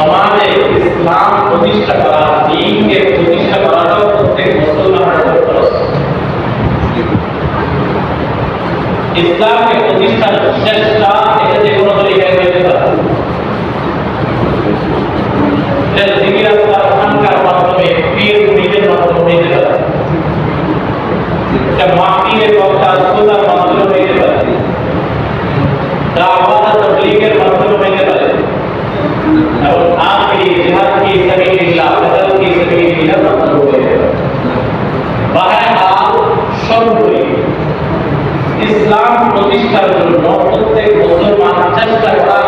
সমাজে ইসলাম প্রতিষ্ঠা করা দিনকে প্রতিষ্ঠা করাটাও প্রত্যেক মুসলমানের উপর ইসলামকে প্রতিষ্ঠার চেষ্টা বাহার সর্বোপরি। ইসলাম প্রতিষ্ঠার জন্য প্রত্যেক মুসলমান চেষ্টা করা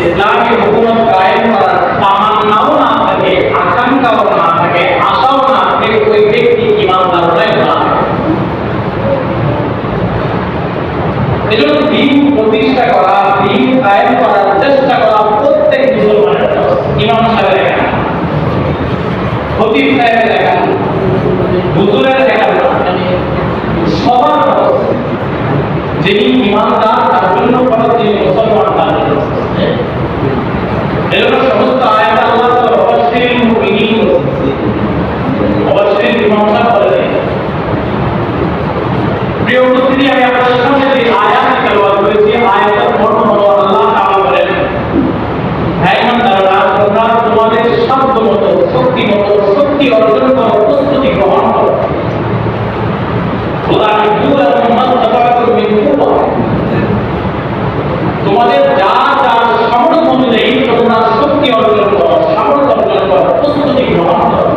ইসলামী হুকুমত কায়েম করার তামান্নাও না থাকে, আকাঙ্ক্ষাও না থাকে, আশাও না থাকে, ওই ব্যক্তি ইমানদার নয় না এজন্য দিন প্রতিষ্ঠা করা দিন কায়েম করার চেষ্টা করা প্রত্যেক মুসলমানের ইমাম সাহেবের একা। খতিব সাহেবের একা হুজুরের একা সবার যিনি ইমানদার তার জন্য ফরজ, যিনি মুসলমান তার জন্য সমস্ত আয়াত আল্লাহ অবশ্যই অবশ্যই ইমাম সাহেব বলেছেন প্রিয় উপস্থিতি আমি আপনাদের সামনে যে আয়াত তেলাওয়াত করেছি আয়াতের মর্ম হলো আল্লাহ তাআলা বলেন হে ইমানদাররা তোমরা তোমাদের সাধ্য মতো শক্তি মতো শক্তি অর্জন করো প্রস্তুতি গ্রহণ করো খোদা আমি দূর এবং মাস্তাবাকুর মিন কুওয়া তোমাদের যা যা সামর্থ্য অনুযায়ী তোমরা শক্তি অর্জন করো সামর্থ্য অর্জন করো প্রস্তুতি গ্রহণ করো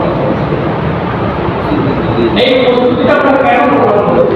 এই প্রস্তুতিটা আমরা কেন গ্রহণ করব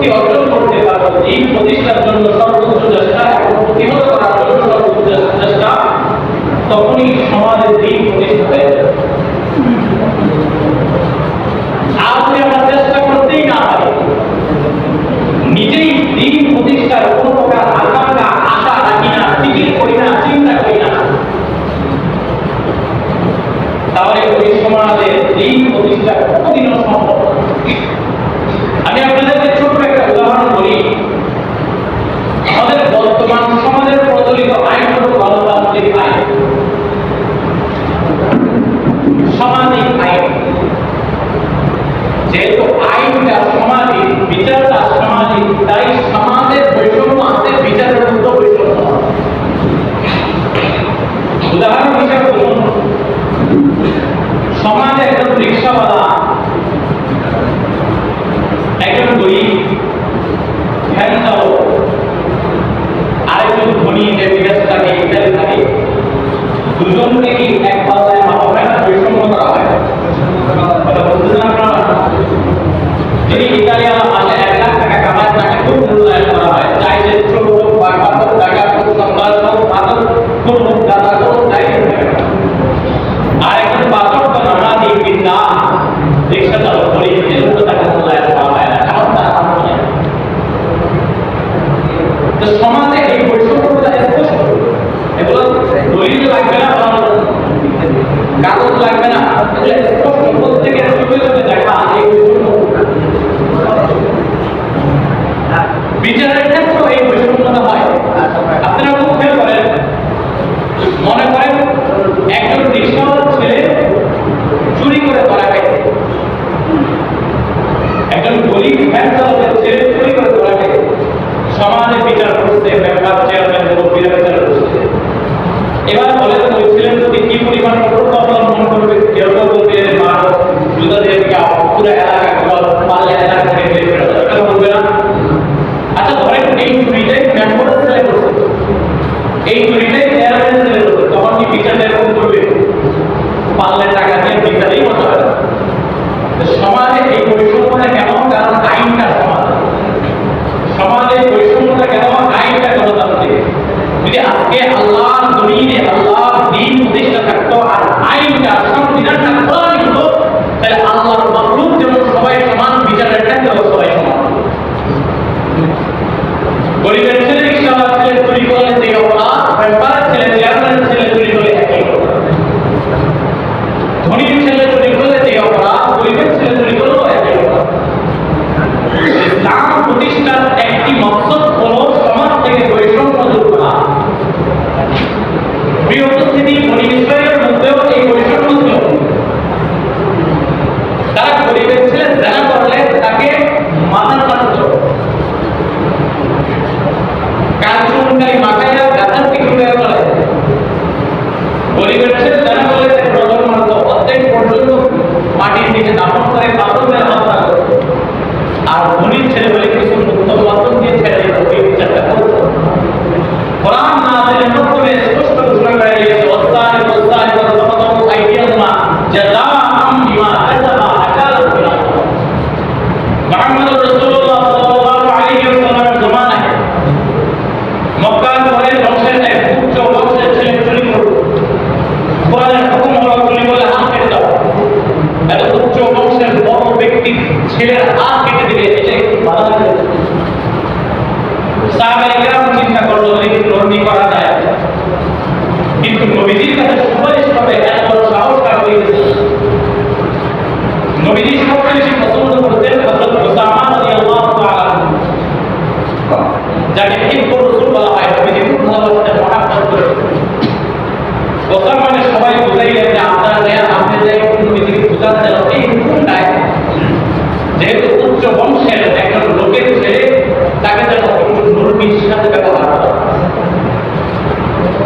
শক্তি অর্জন করতে পারব দিন প্রতিষ্ঠার জন্য dice বিচার করছে মেম্বার চেয়ারম্যান মুরব্বীরা বিচার করছে। এবার বলে ওই ছেলের প্রতি কি পরিমাণ কঠোরতা অবলম্বন করবে যেরকম বলতে মার জুতা পুরো এলাকা গল পাল্লা এলাকা থেকে বের করে আচ্ছা ধরেন এই সুবিধায় মেম্বার জমিনে আল্লাহ দিন প্রতিষ্ঠা থাকতো আর আইনটা সংবিধানটা খোলা রাখতো তাহলে আল্লাহর মাকলুক যেমন সবাই সমান, বিচারের ক্ষেত্রে সবাই সমান। গরিবের ছেলে রিক্সাওয়ালা ছেলে চুরি করলে সেই অপরাধ। ব্যাপারের ছেলে চেয়ারম্যানের ছেলে Río Tosini,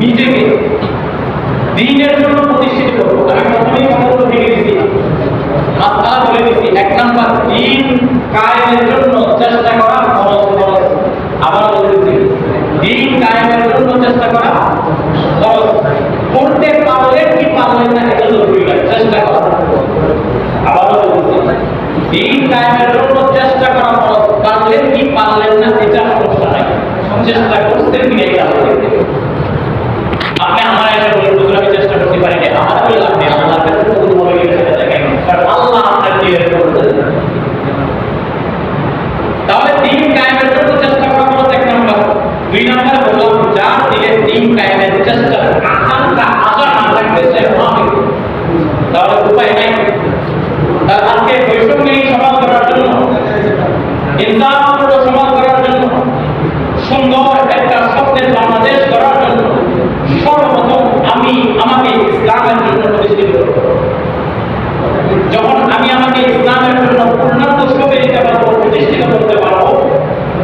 নিজেকে দিনের জন্য প্রতিষ্ঠিত করব। আমি প্রথমেই কথাগুলো ভেঙে দিছি মাথা বলে দিছি এক নাম্বার, দিন কায়েমের জন্য চেষ্টা করা খরচ খরচ আবার বলতেছি দিন কায়েমের জন্য চেষ্টা করা খরচ করতে পারলেন কি পারলেন না, এটা জরুরি না চেষ্টা করা। আবারও বলতেছি দিন কায়েমের জন্য চেষ্টা করা খরচ পারলেন কি পারলেন না, এটা সমস্যা নাই। চেষ্টা করছেন কিনা এটা করতে পারি না আমার কি লাভ নেই আল্লাহর কাছে কবুল হবে কিনা সেটা দেখেন কারণ আল্লাহ আপনার দিনের করতে তাহলে দিন কায়েমের জন্য চেষ্টা করা হলো এক নম্বর দুই নম্বর বললাম যার দিলে দিন কায়েমের চেষ্টা আকাঙ্ক্ষা আশা না থাকবে সে হবে তাহলে উপায় নাই তার আজকে বৈষম্যহীন সমাজ করার জন্য ইনসাফপূর্ণ সমাজ করার জন্য সুন্দর একটা স্বপ্নের বাংলাদেশ করার জন্য সর্বপ্রথম আমি আমাকে ইসলামের জন্য প্রতিষ্ঠিত করব যখন আমি আমাকে ইসলামের জন্য পূর্ণাঙ্গ সবে দিতে পারব প্রতিষ্ঠিত করতে পারব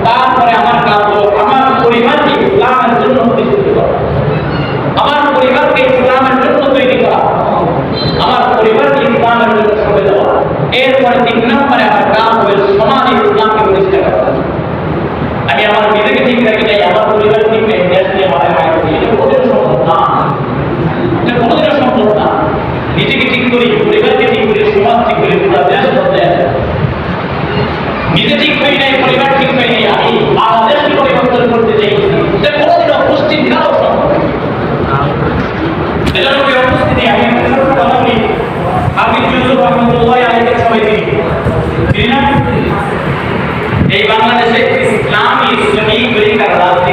তারপরে আমার কাজ হলো আমার পরিবারকে ইসলামের জন্য প্রতিষ্ঠিত করা আমার পরিবারকে ইসলামের জন্য তৈরি করা আমার পরিবারকে ইসলামের জন্য সবে দেওয়া এরপরে তিন নম্বরে আমার কাজ হবে সমাজে ইসলামকে প্রতিষ্ঠা করা আমি আমার নিজেকে ঠিক রাখি নাই আমার পরিবার ঠিক নেই দেশ নিয়ে মাথায় মায় করি এটা কোনোদিনও সম্ভব না এটা কোনোদিনও সম্ভব না নিজেকে ঠিক করি পরিবারকে ঠিক করি সমাজ ঠিক করি পুরো দেশ বদলে আছে নিজে ঠিক করি নাই, পরিবার ঠিক করি নাই আমি বাংলাদেশকে পরিবর্তন করতে চাই? অপুষ্টির কারও সম্ভব না। এজন্য কি উপস্থিতি আমি বলি হাফিজ ইউসুফ রহমতুল্লাহ আলাইকে সবাই চিনি চিনি না? এই বাংলাদেশে ইসলামী ইসলামী তরিকার রাজনীতি